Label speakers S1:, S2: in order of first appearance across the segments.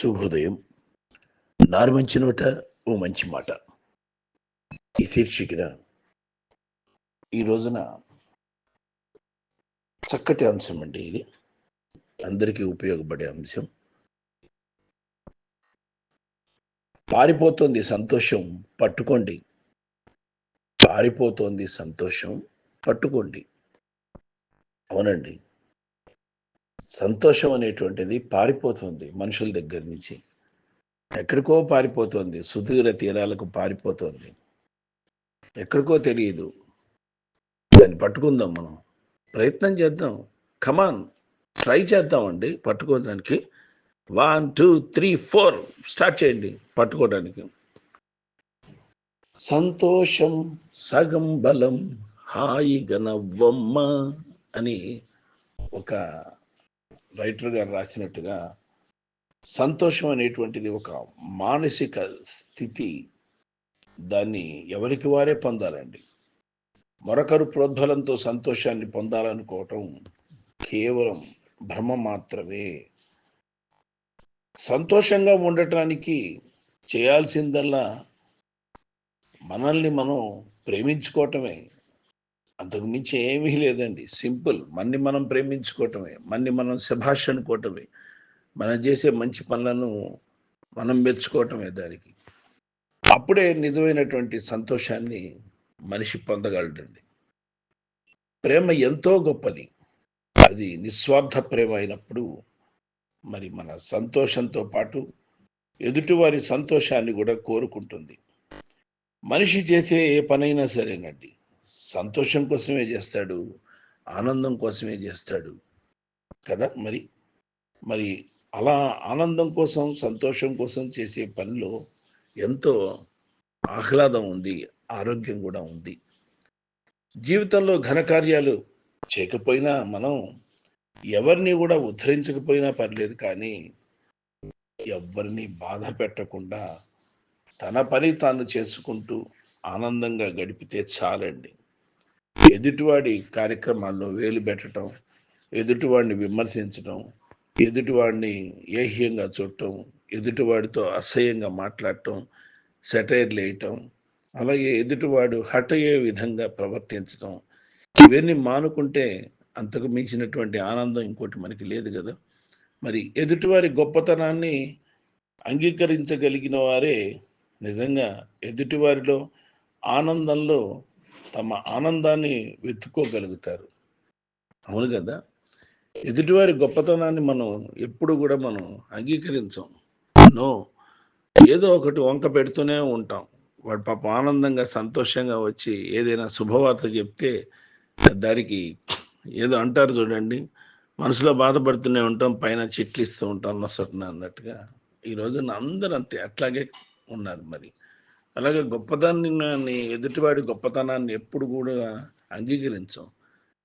S1: శుభోదయం. నారు మంచి నోట ఓ మంచి మాట. ఈ శీర్షికన ఈ రోజున చక్కటి అంశం అండి ఇది. అందరికీ ఉపయోగపడే అంశం. పారిపోతుంది సంతోషం పట్టుకోండి. పారిపోతోంది సంతోషం పట్టుకోండి. అవునండి. సంతోషం అనేటువంటిది పారిపోతుంది మనుషుల దగ్గర నుంచి. ఎక్కడికో పారిపోతుంది సుదూర తీరాలకు పారిపోతుంది. ఎక్కడికో తెలియదు. దాన్ని పట్టుకుందాం మనం. ప్రయత్నం చేద్దాం. కమాన్ ట్రై చేద్దామండి పట్టుకోవడానికి. One two three four start చేయండి పట్టుకోవడానికి. సంతోషం సగం బలం హాయిగా నవ్వమ్మ అని ఒక రైటర్ గారు రాసినట్టుగా సంతోషం అనేటువంటిది ఒక మానసిక స్థితి. దాన్ని ఎవరికి వారే పొందాలండి? మరొకరు ప్రోద్బలంతో సంతోషాన్ని పొందాలనుకోవటం కేవలం భ్రమ మాత్రమే. సంతోషంగా ఉండటానికి చేయాల్సిందల్లా మనల్ని మనం ప్రేమించుకోవటమే. అంతకు మించి ఏమీ లేదండి. సింపుల్. మన్ని మనం ప్రేమించుకోవటమే. మన్ని మనం శభాష్ అనుకోవటమే. మనం చేసే మంచి పనులను మనం మెచ్చుకోవటమే దానికి. అప్పుడే నిజమైనటువంటి సంతోషాన్ని మనిషి పొందగలడండి. ప్రేమ ఎంతో గొప్పది. అది నిస్వార్థ ప్రేమ అయినప్పుడు మరి మన సంతోషంతో పాటు ఎదుటివారి సంతోషాన్ని కూడా కోరుకుంటుంది. మనిషి చేసే ఏ పనైనా సరేనండి. సంతోషం కోసమే చేస్తాడు ఆనందం కోసమే చేస్తాడు. కదా మరి? మరి అలా ఆనందం కోసం సంతోషం కోసం చేసే పనిలో ఎంతో ఆహ్లాదం ఉంది ఆరోగ్యం కూడా ఉంది. జీవితంలో ఘనకార్యాలు చేయకపోయినా మనం ఎవరిని కూడా ఉద్ధరించకపోయినా పర్లేదు కానీ ఎవరిని బాధ పెట్టకుండా తన పని తాను చేసుకుంటూ ఆనందంగా గడిపితే చాలండి. ఎదుటివాడి కార్యక్రమాల్లో వేలు పెట్టడం ఎదుటివాడిని విమర్శించడం ఎదుటివాడిని ఏహ్యంగా చూడటం ఎదుటివాడితో అసహ్యంగా మాట్లాడటం సెటైర్లు వేయటం అలాగే ఎదుటివాడు హట్ అయ్యే విధంగా ప్రవర్తించడం ఇవన్నీ మానుకుంటే అంతకు మించినటువంటి ఆనందం ఇంకోటి మనకి లేదు కదా. మరి ఎదుటివారి గొప్పతనాన్ని అంగీకరించగలిగిన వారే నిజంగా ఎదుటివారిలో ఆనందంలో తమ ఆనందాన్ని వెతుక్కోగలుగుతారు. అవును కదా? ఎదుటివారి గొప్పతనాన్ని మనం ఎప్పుడు కూడా మనం అంగీకరించాం. నో. ఏదో ఒకటి వంక పెడుతూనే ఉంటాం. వాడు పాప ఆనందంగా సంతోషంగా వచ్చి ఏదైనా శుభవార్త చెప్తే దానికి ఏదో అంటారు చూడండి. మనసులో బాధపడుతూనే ఉంటాం పైన చెట్లు ఇస్తూ ఉంటాం నొసటిన అన్నట్టుగా. ఈ రోజున అందరూ అంతే అట్లాగే ఉన్నారు మరి. అలాగే గొప్పతనాన్ని ఎదుటివాడి గొప్పతనాన్ని ఎప్పుడు కూడా అంగీకరించవు.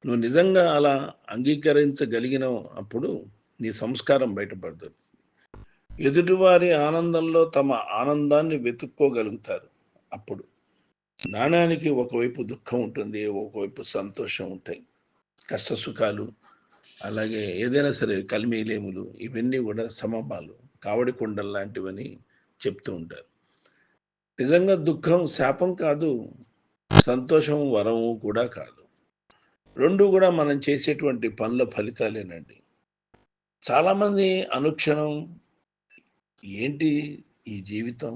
S1: నువ్వు నిజంగా అలా అంగీకరించగలిగిన అప్పుడు నీ సంస్కారం బయటపడుతుంది ఎదుటివారి ఆనందంలో తమ ఆనందాన్ని వెతుక్కోగలుగుతారు అప్పుడు. నాణానికి ఒకవైపు దుఃఖం ఉంటుంది ఒకవైపు సంతోషం ఉంటాయి. కష్ట సుఖాలు అలాగే ఏదైనా సరే కలిమీలేములు ఇవన్నీ కూడా సమమాలు కావడి కొండలు లాంటివని చెప్తూ ఉంటారు. నిజంగా దుఃఖం శాపం కాదు సంతోషం వరము కూడా కాదు. రెండు కూడా మనం చేసేటువంటి పనుల ఫలితాలేనండి. చాలామంది అనుక్షణం ఏంటి ఈ జీవితం?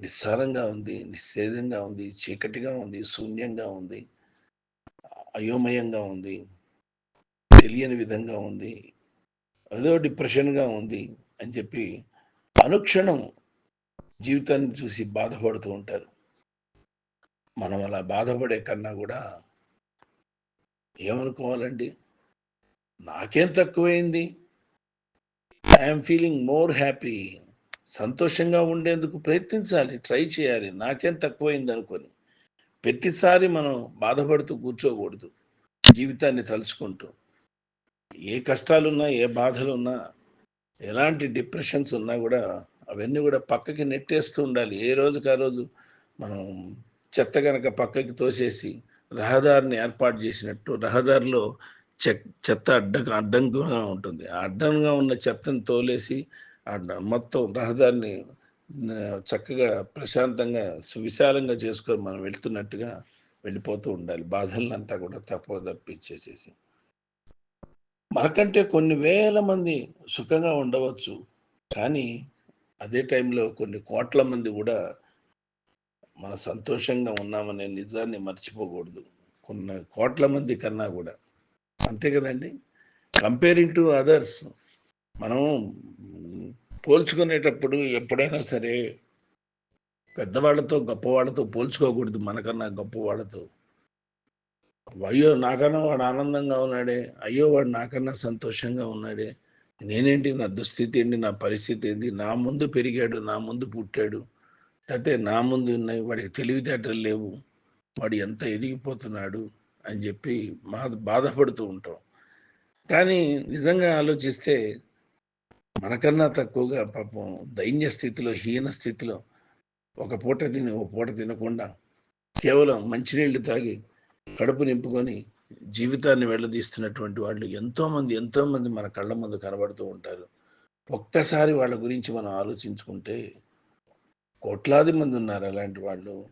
S1: నిస్సారంగా ఉంది నిశ్చేదంగా ఉంది చీకటిగా ఉంది శూన్యంగా ఉంది అయోమయంగా ఉంది తెలియని విధంగా ఉంది ఏదో డిప్రెషన్గా ఉంది అని చెప్పి అనుక్షణం జీవితాన్ని చూసి బాధపడుతూ ఉంటారు. మనం అలా బాధపడే కన్నా కూడా ఏమనుకోవాలండి? నాకేం తక్కువైంది? ఐఎమ్ ఫీలింగ్ మోర్ హ్యాపీ సంతోషంగా ఉండేందుకు ప్రయత్నించాలి ట్రై చేయాలి. నాకేం తక్కువైంది అనుకొని. ప్రతిసారి మనం బాధపడుతూ కూర్చోకూడదు జీవితాన్ని తలుచుకుంటూ. ఏ కష్టాలున్నా ఏ బాధలున్నా ఎలాంటి డిప్రెషన్స్ ఉన్నా కూడా అవన్నీ కూడా పక్కకి నెట్టేస్తూ ఉండాలి. ఏ రోజుకి ఆ రోజు మనం చెత్త కనుక పక్కకి తోసేసి రహదారిని ఏర్పాటు చేసినట్టు రహదారిలో చెత్త అడ్డ అడ్డంగా ఉంటుంది. ఆ అడ్డంగా ఉన్న చెత్తను తోలేసి మొత్తం రహదారిని చక్కగా ప్రశాంతంగా సువిశాలంగా చేసుకొని మనం వెళ్తున్నట్టుగా వెళ్ళిపోతూ ఉండాలి. బాధలంతా కూడా తప్ప తప్పించేసేసి. మనకంటే కొన్ని వేల మంది సుఖంగా ఉండవచ్చు. కానీ అదే టైంలో కొన్ని కోట్ల మంది కూడా మన సంతోషంగా ఉన్నామనే నిజాన్ని మర్చిపోకూడదు. కొన్ని కోట్ల మంది కన్నా కూడా. అంతే కదండి? కంపేరింగ్ టు అదర్స్ మనం పోల్చుకునేటప్పుడు ఎప్పుడైనా సరే పెద్దవాళ్ళతో గొప్పవాళ్ళతో పోల్చుకోకూడదు మనకన్నా గొప్పవాళ్ళతో. అయ్యో నాకన్నా వాడు ఆనందంగా ఉన్నాడే. అయ్యో వాడు నాకన్నా సంతోషంగా ఉన్నాడే. నేనేంటి? నా దుస్థితి ఏంటి? నా పరిస్థితి ఏంటి? నా ముందు పెరిగాడు నా ముందు పుట్టాడు. లేకపోతే నా ముందు ఉన్నాయి వాడికి తెలివితేటలు లేవు. వాడు ఎంత ఎదిగిపోతున్నాడు అని చెప్పి మా బాధపడుతూ ఉంటాం. కానీ నిజంగా ఆలోచిస్తే మనకన్నా తక్కువగా పాపం దైన్య స్థితిలో హీన స్థితిలో ఒక పూట తిని ఒక పూట తినకుండా కేవలం మంచినీళ్ళు తాగి కడుపు నింపుకొని జీవితాన్ని వెళ్ళదీస్తున్నటువంటి వాళ్ళు ఎంతోమంది ఎంతోమంది మన కళ్ళ ముందు కనబడుతూ ఉంటారు. ఒక్కసారి వాళ్ళ గురించి మనం ఆలోచించుకుంటే కోట్లాది మంది ఉన్నారు అలాంటి వాళ్ళు.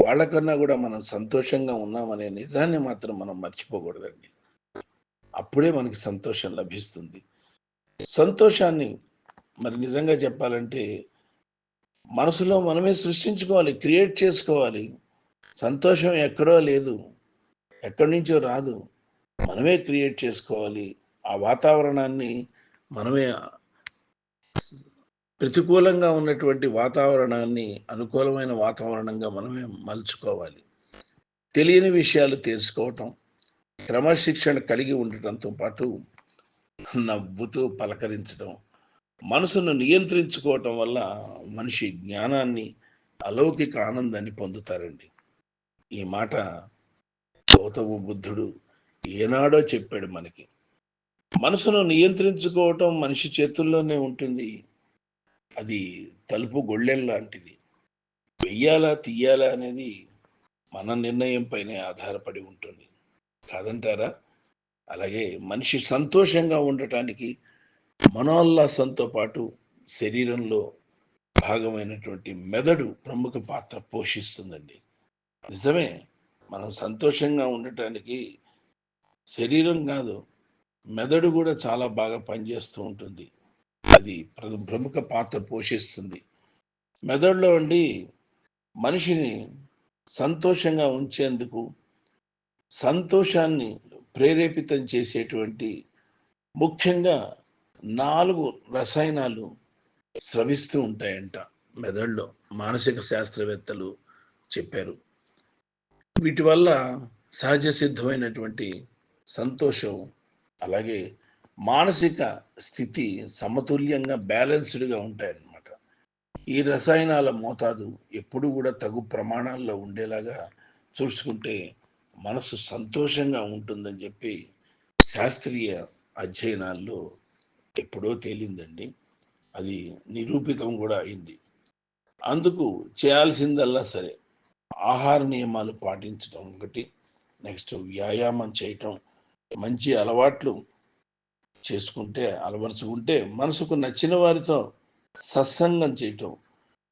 S1: వాళ్ళకన్నా కూడా మనం సంతోషంగా ఉన్నామనే నిజాన్ని మాత్రం మనం మర్చిపోకూడదండి. అప్పుడే మనకి సంతోషం లభిస్తుంది. సంతోషాన్ని మరి నిజంగా చెప్పాలంటే మనసులో మనమే సృష్టించుకోవాలి క్రియేట్ చేసుకోవాలి. సంతోషం ఎక్కడో లేదు. ఎక్కడి నుంచో రాదు. మనమే క్రియేట్ చేసుకోవాలి. ఆ వాతావరణాన్ని మనమే ప్రతికూలంగా ఉన్నటువంటి వాతావరణాన్ని అనుకూలమైన వాతావరణంగా మనమే మలుచుకోవాలి. తెలియని విషయాలు తెలుసుకోవటం క్రమశిక్షణ కలిగి ఉండటంతో పాటు నవ్వుతూ పలకరించడం మనసును నియంత్రించుకోవటం వల్ల మనిషి జ్ఞానాన్ని అలౌకిక ఆనందాన్ని పొందుతారండి. ఈ మాట గౌతమ బుద్ధుడు ఏనాడో చెప్పాడు మనకి. మనసును నియంత్రించుకోవటం మనిషి చేతుల్లోనే ఉంటుంది. అది తలుపు గొళ్ళెం లాంటిది. వెయ్యాలా తీయాలా అనేది మన నిర్ణయం పైనే ఆధారపడి ఉంటుంది. కాదంటారా? అలాగే మనిషి సంతోషంగా ఉండటానికి మనోల్లాసంతో పాటు శరీరంలో భాగమైనటువంటి మెదడు ప్రముఖ పాత్ర పోషిస్తుందండి. నిజమే? మనం సంతోషంగా ఉండటానికి శరీరం కాదు మెదడు కూడా చాలా బాగా పనిచేస్తూ ఉంటుంది. అది ప్రముఖ పాత్ర పోషిస్తుంది. మెదడులో ఉండి మనిషిని సంతోషంగా ఉంచేందుకు సంతోషాన్ని ప్రేరేపితం చేసేటువంటి ముఖ్యంగా నాలుగు రసాయనాలు స్రవిస్తూ ఉంటాయంట మెదడులో. మానసిక శాస్త్రవేత్తలు చెప్పారు. వీటి వల్ల సహజ సిద్ధమైనటువంటి సంతోషం అలాగే మానసిక స్థితి సమతుల్యంగా బ్యాలెన్స్డ్గా ఉంటాయన్నమాట. ఈ రసాయనాల మోతాదు ఎప్పుడు కూడా తగు ప్రమాణాల్లో ఉండేలాగా చూసుకుంటే మనసు సంతోషంగా ఉంటుందని చెప్పి శాస్త్రీయ అధ్యయనాల్లో ఎప్పుడో తేలిందండి. అది నిరూపితం కూడా అయింది. అందుకు చేయాల్సిందల్లా సరే. ఆహార నియమాలు పాటించడం ఒకటి. నెక్స్ట్ వ్యాయామం చేయటం. మంచి అలవాట్లు చేసుకుంటే అలవరుచుకుంటే మనసుకు నచ్చిన వారితో సత్సంగం చేయటం.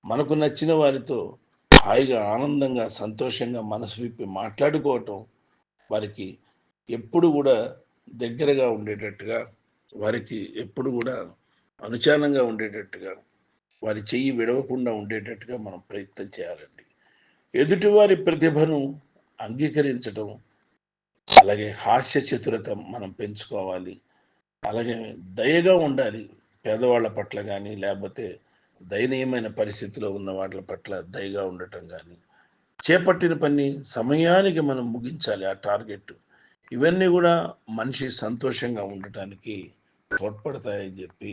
S1: మనకు నచ్చిన వారితో హాయిగా ఆనందంగా సంతోషంగా మనసు విప్పి మాట్లాడుకోవటం. వారికి ఎప్పుడు కూడా దగ్గరగా ఉండేటట్టుగా వారికి ఎప్పుడు కూడా అనుచానంగా ఉండేటట్టుగా వారి చెయ్యి విడవకుండా ఉండేటట్టుగా మనం ప్రయత్నం చేయాలండి. ఎదుటివారి ప్రతిభను అంగీకరించడం అలాగే హాస్య చతురత మనం పెంచుకోవాలి. అలాగే దయగా ఉండాలి పేదవాళ్ళ పట్ల కానీ లేకపోతే దయనీయమైన పరిస్థితిలో ఉన్న వాళ్ళ పట్ల దయగా ఉండటం కానీ చేపట్టిన పని సమయానికి మనం ముగించాలి ఆ టార్గెట్. ఇవన్నీ కూడా మనిషి సంతోషంగా ఉండటానికి తోడ్పడతాయని చెప్పి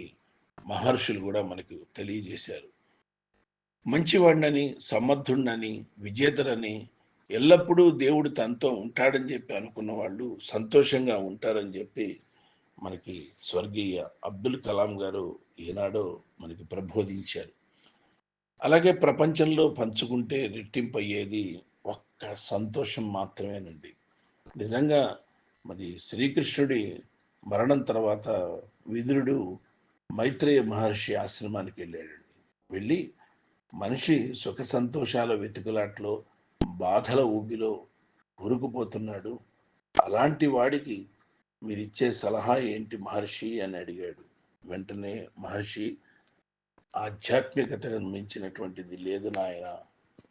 S1: మహర్షులు కూడా మనకు తెలియజేశారు. మంచివాడినని సమర్థుడినని విజేతరని ఎల్లప్పుడూ దేవుడు తనతో ఉంటాడని చెప్పి అనుకున్న వాళ్ళు సంతోషంగా ఉంటారని చెప్పి మనకి స్వర్గీయ అబ్దుల్ కలాం గారు ఏనాడో మనకి ప్రబోధించారు. అలాగే ప్రపంచంలో పంచుకుంటే రెట్టింపు అయ్యేది ఒక్క సంతోషం మాత్రమేనండి. నిజంగా మరి శ్రీకృష్ణుడి మరణం తర్వాత విదురుడు మైత్రేయ మహర్షి ఆశ్రమానికి వెళ్ళాడండి. వెళ్ళి మనిషి సుఖ సంతోషాల వెతుకులాట్లో బాధల ఊబిలో ఉరుకుపోతున్నాడు అలాంటి వాడికి మీరిచ్చే సలహా ఏంటి మహర్షి అని అడిగాడు. వెంటనే మహర్షి ఆధ్యాత్మికతను మించినటువంటిది లేదు నాయన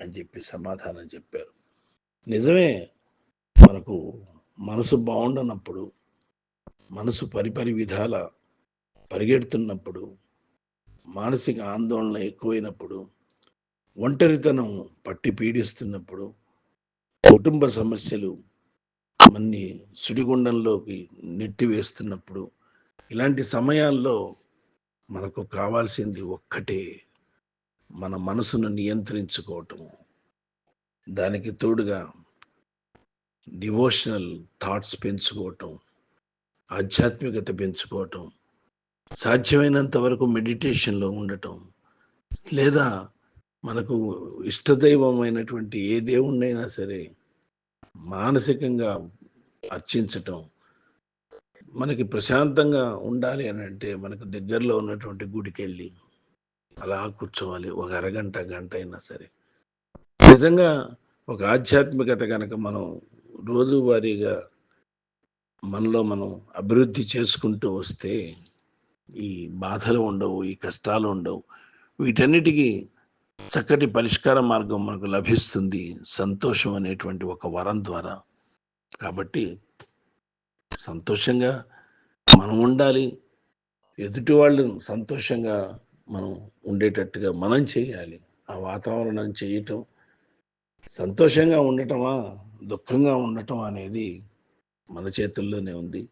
S1: అని చెప్పి సమాధానం చెప్పారు. నిజమే మనకు మనసు బాగుండనప్పుడు మనసు పరిపరి విధాల పరిగెడుతున్నప్పుడు మానసిక ఆందోళన ఎక్కువైనప్పుడు ఒంటరితనం పట్టి పీడిస్తున్నప్పుడు కుటుంబ సమస్యలు మన్ని సుడిగుండంలోకి నెట్టివేస్తున్నప్పుడు ఇలాంటి సమయాల్లో మనకు కావాల్సింది ఒక్కటే మన మనసును నియంత్రించుకోవటం. దానికి తోడుగా డివోషనల్ థాట్స్ పెంచుకోవటం ఆధ్యాత్మికత పెంచుకోవటం సాధ్యమైనంత వరకు మెడిటేషన్లో ఉండటం లేదా మనకు ఇష్టదైవమైనటువంటి ఏ దేవుణ్ణైనా సరే మానసికంగా అర్చించటం మనకి ప్రశాంతంగా ఉండాలి అని అంటే మనకు దగ్గరలో ఉన్నటువంటి గుడికి వెళ్ళి అలా కూర్చోవాలి. ఒక అరగంట గంట అయినా సరే. నిజంగా ఒక ఆధ్యాత్మికత కనుక మనం రోజువారీగా మనలో మనం అభివృద్ధి చేసుకుంటూ వస్తే ఈ బాధలు ఉండవు ఈ కష్టాలు ఉండవు. వీటన్నిటికీ చక్కటి పరిష్కార మార్గం మనకు లభిస్తుంది సంతోషం అనేటువంటి ఒక వరం ద్వారా. కాబట్టి సంతోషంగా మనం ఉండాలి. ఎదుటి వాళ్ళు సంతోషంగా మనం ఉండేటట్టుగా మనం చేయాలి. ఆ వాతావరణం చేయటం సంతోషంగా ఉండటమా దుఃఖంగా ఉండటం అనేది మన చేతుల్లోనే ఉంది.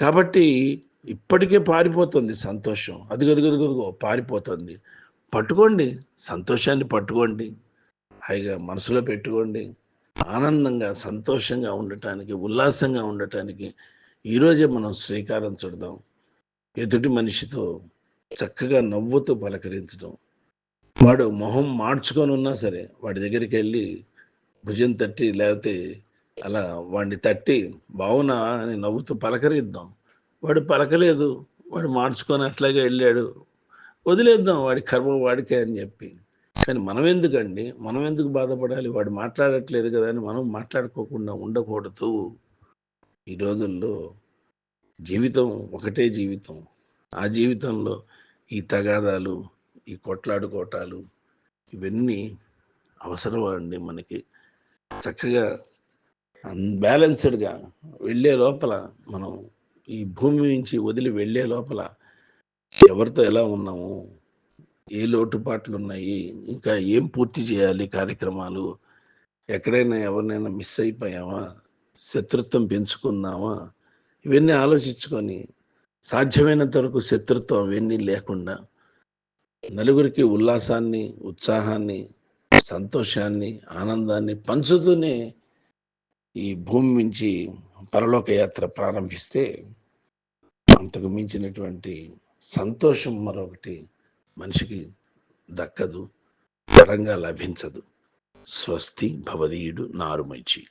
S1: కాబట్టి ఇప్పటికే పారిపోతుంది సంతోషం. అదిగదిగదిగదిగో పారిపోతుంది. పట్టుకోండి సంతోషాన్ని పట్టుకోండి హాయిగా మనసులో పెట్టుకోండి ఆనందంగా సంతోషంగా ఉండటానికి ఉల్లాసంగా ఉండటానికి ఈరోజే మనం శ్రీకారం చుడదాం. ఎదుటి మనిషితో చక్కగా నవ్వుతూ పలకరించడం. వాడు మొహం మార్చుకొని ఉన్నా సరే వాడి దగ్గరికి వెళ్ళి భుజం తట్టి లేకపోతే అలా వాడిని తట్టి బావునా? అని నవ్వుతూ పలకరిద్దాం. వాడు పలకలేదు. వాడు మార్చుకొని అట్లాగే వెళ్ళాడు. వదిలేద్దాం వాడి కర్మ వాడికే అని చెప్పి. కానీ మనం ఎందుకండి? మనం ఎందుకు బాధపడాలి? వాడు మాట్లాడట్లేదు కదా అని మనం మాట్లాడుకోకుండా ఉండకూడదు. ఈ రోజుల్లో జీవితం ఒకటే జీవితం. ఆ జీవితంలో ఈ తగాదాలు ఈ కొట్లాడుకోటాలు ఇవన్నీ అవసరం అండి మనకి? చక్కగా అన్బ్యాలెన్స్డ్గా వెళ్ళే లోపల మనం ఈ భూమి నుంచి వదిలి వెళ్ళే లోపల ఎవరితో ఎలా ఉన్నాము? ఏ లోటుపాట్లు ఉన్నాయి ఇంకా ఏం పూర్తి చేయాలి కార్యక్రమాలు? ఎక్కడైనా ఎవరినైనా మిస్ అయిపోయామా? శత్రుత్వం పెంచుకుందామా? ఇవన్నీ ఆలోచించుకొని సాధ్యమైనంత వరకు శత్రుత్వం అవన్నీ లేకుండా నలుగురికి ఉల్లాసాన్ని ఉత్సాహాన్ని సంతోషాన్ని ఆనందాన్ని పంచుతూనే ఈ భూమి నుంచి పరలోక యాత్ర ప్రారంభిస్తే అంతకు మించినటువంటి సంతోషం మరొకటి మనిషికి దక్కదు వరంగా లభించదు. స్వస్తి భవదీయుడు నారుమంచి